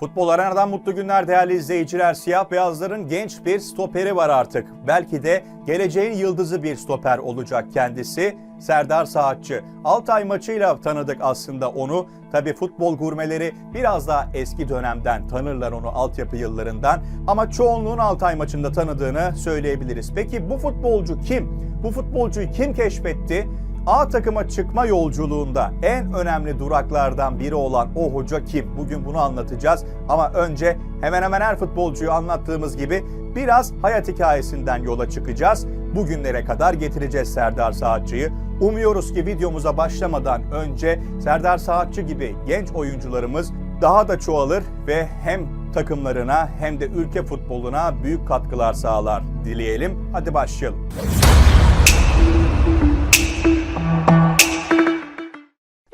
Futbol Arena'dan mutlu günler değerli izleyiciler. Siyah beyazların genç bir stoperi var artık. Belki de geleceğin yıldızı bir stoper olacak kendisi. Serdar Saatçı. Altay maçıyla tanıdık aslında onu. Tabi futbol gurmeleri biraz daha eski dönemden tanırlar onu altyapı yıllarından. Ama çoğunluğun Altay maçında tanıdığını söyleyebiliriz. Peki bu futbolcu kim? Bu futbolcuyu kim keşfetti? A takıma çıkma yolculuğunda en önemli duraklardan biri olan o hoca kim? Bugün bunu anlatacağız. Ama önce hemen hemen her futbolcuyu anlattığımız gibi biraz hayat hikayesinden yola çıkacağız. Bugünlere kadar getireceğiz Serdar Saatçı'yı. Umuyoruz ki videomuza başlamadan önce Serdar Saatçı gibi genç oyuncularımız daha da çoğalır ve hem takımlarına hem de ülke futboluna büyük katkılar sağlar dileyelim. Hadi başlayalım.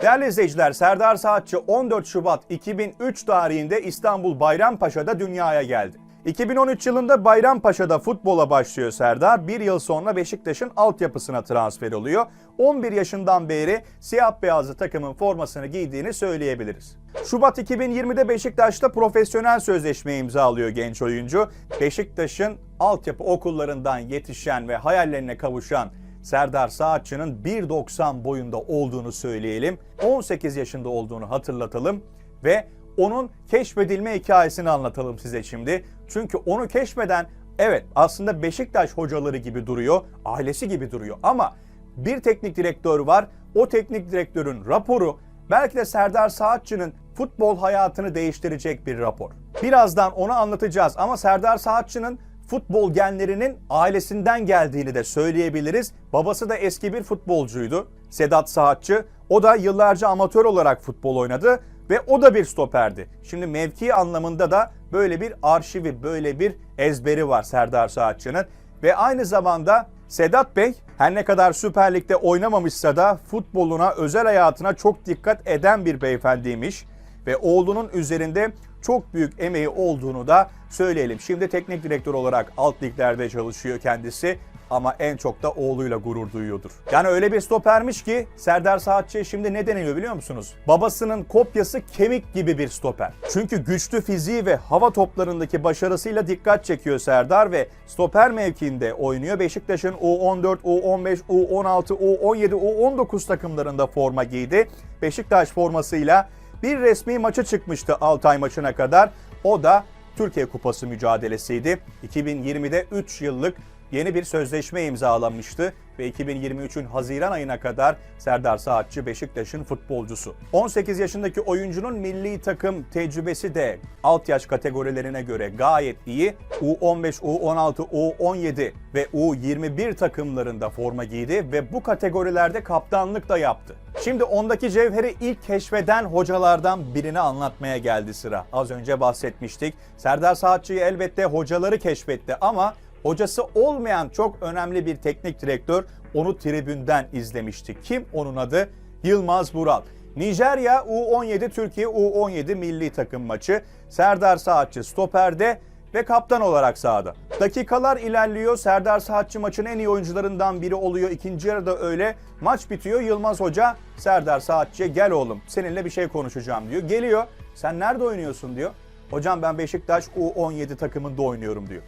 Değerli izleyiciler, Serdar Saatçı 14 Şubat 2003 tarihinde İstanbul Bayrampaşa'da dünyaya geldi. 2013 yılında Bayrampaşa'da futbola başlıyor Serdar. Bir yıl sonra Beşiktaş'ın altyapısına transfer oluyor. 11 yaşından beri siyah beyazlı takımın formasını giydiğini söyleyebiliriz. Şubat 2020'de Beşiktaş'ta profesyonel sözleşme imzalıyor genç oyuncu. Beşiktaş'ın altyapı okullarından yetişen ve hayallerine kavuşan Serdar Saatçı'nın 1.90 boyunda olduğunu söyleyelim. 18 yaşında olduğunu hatırlatalım ve onun keşfedilme hikayesini anlatalım size şimdi. Çünkü onu keşfeden evet aslında Beşiktaş hocaları gibi duruyor, ailesi gibi duruyor ama bir teknik direktör var. O teknik direktörün raporu belki de Serdar Saatçı'nın futbol hayatını değiştirecek bir rapor. Birazdan onu anlatacağız ama Serdar Saatçı'nın futbol genlerinin ailesinden geldiğini de söyleyebiliriz. Babası da eski bir futbolcuydu. Sedat Saatçı. O da yıllarca amatör olarak futbol oynadı ve o da bir stoperdi. Şimdi mevki anlamında da böyle bir arşivi, böyle bir ezberi var Serdar Saatçı'nın. Ve aynı zamanda Sedat Bey her ne kadar Süper Lig'de oynamamışsa da futboluna, özel hayatına çok dikkat eden bir beyefendiymiş. Ve oğlunun üzerinde çok büyük emeği olduğunu da söyleyelim. Şimdi teknik direktör olarak alt liglerde çalışıyor kendisi ama en çok da oğluyla gurur duyuyordur. Yani öyle bir stopermiş ki Serdar Saatçı'ya şimdi ne deniliyor biliyor musunuz? Babasının kopyası kemik gibi bir stoper. Çünkü güçlü fiziği ve hava toplarındaki başarısıyla dikkat çekiyor Serdar ve stoper mevkiinde oynuyor. Beşiktaş'ın U14, U15, U16, U17, U19 takımlarında forma giydi. Beşiktaş formasıyla bir resmi maça çıkmıştı Altay maçına kadar. O da Türkiye Kupası mücadelesiydi. 2020'de 3 yıllık yeni bir sözleşme imzalanmıştı ve 2023'ün Haziran ayına kadar Serdar Saatçı Beşiktaş'ın futbolcusu. 18 yaşındaki oyuncunun milli takım tecrübesi de alt yaş kategorilerine göre gayet iyi. U15, U16, U17 ve U21 takımlarında forma giydi ve bu kategorilerde kaptanlık da yaptı. Şimdi ondaki cevheri ilk keşfeden hocalardan birini anlatmaya geldi sıra. Az önce bahsetmiştik. Serdar Saatçı'yı elbette hocaları keşfetti ama hocası olmayan çok önemli bir teknik direktör onu tribünden izlemişti. Kim onun adı? Yılmaz Vural. Nijerya U17 Türkiye U17 milli takım maçı. Serdar Saatçı stoperde ve kaptan olarak sahada. Dakikalar ilerliyor. Serdar Saatçı maçın en iyi oyuncularından biri oluyor. İkinci yarıda öyle. Maç bitiyor. Yılmaz Hoca Serdar Saatçı'ya gel oğlum seninle bir şey konuşacağım diyor. Geliyor. Sen nerede oynuyorsun diyor. Hocam ben Beşiktaş U17 takımında oynuyorum diyor.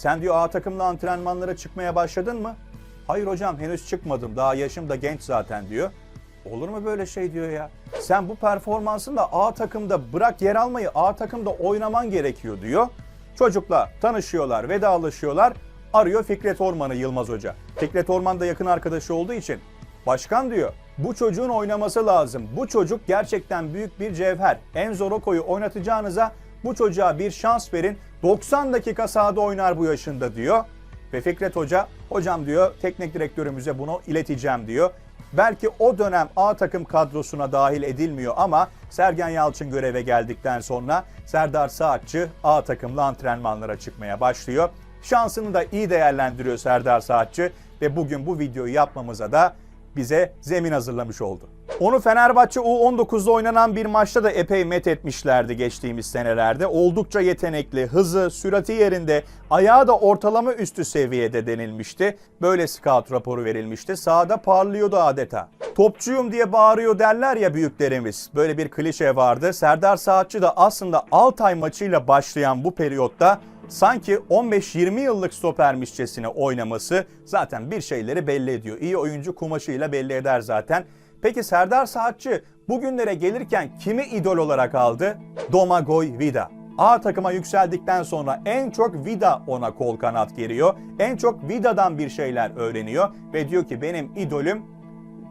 Sen diyor A takımla antrenmanlara çıkmaya başladın mı? Hayır hocam henüz çıkmadım. Daha yaşım da genç zaten diyor. Olur mu böyle şey diyor ya? Sen bu performansınla A takımda bırak yer almayı A takımda oynaman gerekiyor diyor. Çocukla tanışıyorlar, vedalaşıyorlar. Arıyor Fikret Orman'ı Yılmaz Hoca. Fikret Orman da yakın arkadaşı olduğu için. Başkan diyor bu çocuğun oynaması lazım. Bu çocuk gerçekten büyük bir cevher. Enzo Roko'yu oynatacağınıza bu çocuğa bir şans verin. 90 dakika sahada oynar bu yaşında diyor. Ve Fikret Hoca, hocam diyor teknik direktörümüze bunu ileteceğim diyor. Belki o dönem A takım kadrosuna dahil edilmiyor ama Sergen Yalçın göreve geldikten sonra Serdar Saatçı A takımla antrenmanlara çıkmaya başlıyor. Şansını da iyi değerlendiriyor Serdar Saatçı ve bugün bu videoyu yapmamıza da bize zemin hazırlamış oldu. Onu Fenerbahçe U19'da oynanan bir maçta da epey met etmişlerdi geçtiğimiz senelerde. Oldukça yetenekli, hızı, sürati yerinde, ayağı da ortalama üstü seviyede denilmişti. Böyle scout raporu verilmişti. Sahada parlıyordu adeta. Topçuyum diye bağırıyor derler ya büyüklerimiz. Böyle bir klişe vardı. Serdar Saatçı da aslında Altay maçıyla başlayan bu periyotta sanki 15-20 yıllık stopermişçesine oynaması zaten bir şeyleri belli ediyor. İyi oyuncu kumaşıyla belli eder zaten. Peki Serdar Saatçı bugünlere gelirken kimi idol olarak aldı? Domagoj Vida. A takıma yükseldikten sonra en çok Vida ona kol kanat geriyor. En çok Vida'dan bir şeyler öğreniyor ve diyor ki benim idolüm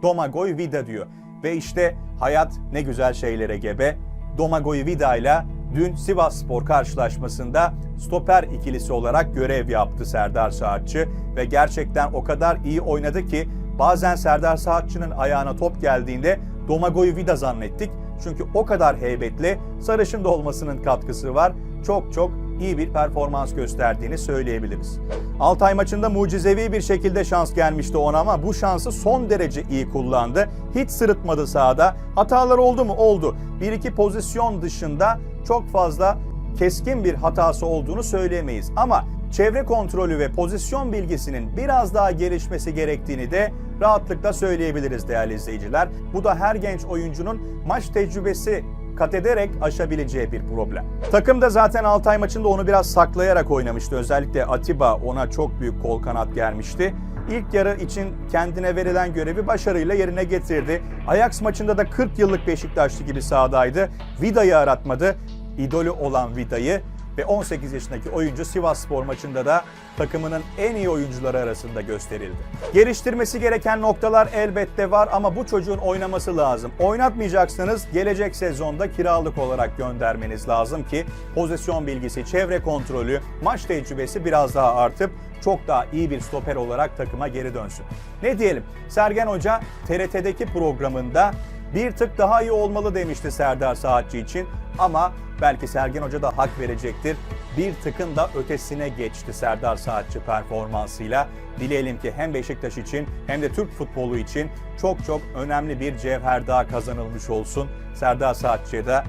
Domagoj Vida diyor. Ve işte hayat ne güzel şeylere gebe. Domagoj Vida ile dün Sivas Spor karşılaşmasında stoper ikilisi olarak görev yaptı Serdar Saatçı ve gerçekten o kadar iyi oynadı ki bazen Serdar Saatçı'nın ayağına top geldiğinde Domagoj Vida zannettik. Çünkü o kadar heybetli, sarışın da olmasının katkısı var. Çok çok iyi bir performans gösterdiğini söyleyebiliriz. Altay maçında mucizevi bir şekilde şans gelmişti ona ama bu şansı son derece iyi kullandı. Hiç sırıtmadı sahada. Hatalar oldu mu? Oldu. Bir iki pozisyon dışında çok fazla keskin bir hatası olduğunu söyleyemeyiz. Ama çevre kontrolü ve pozisyon bilgisinin biraz daha gelişmesi gerektiğini de rahatlıkla söyleyebiliriz değerli izleyiciler. Bu da her genç oyuncunun maç tecrübesi kat ederek aşabileceği bir problem. Takım da zaten Altay maçında onu biraz saklayarak oynamıştı. Özellikle Atiba ona çok büyük kol kanat gelmişti. İlk yarı için kendine verilen görevi başarıyla yerine getirdi. Ajax maçında da 40 yıllık Beşiktaşlı gibi sahadaydı. Vida'yı aratmadı. İdolü olan Vida'yı ve 18 yaşındaki oyuncu Sivas Spor maçında da takımının en iyi oyuncuları arasında gösterildi. Geliştirmesi gereken noktalar elbette var ama bu çocuğun oynaması lazım. Oynatmayacaksanız gelecek sezonda kiralık olarak göndermeniz lazım ki pozisyon bilgisi, çevre kontrolü, maç tecrübesi biraz daha artıp çok daha iyi bir stoper olarak takıma geri dönsün. Ne diyelim? Sergen Hoca TRT'deki programında bir tık daha iyi olmalı demişti Serdar Saatçı için ama belki Sergen Hoca da hak verecektir. Bir tıkın da ötesine geçti Serdar Saatçı performansıyla. Dileyelim ki hem Beşiktaş için hem de Türk futbolu için çok çok önemli bir cevher daha kazanılmış olsun. Serdar Saatçı'ya da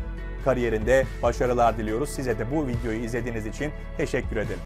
kariyerinde başarılar diliyoruz. Size de bu videoyu izlediğiniz için teşekkür ederim.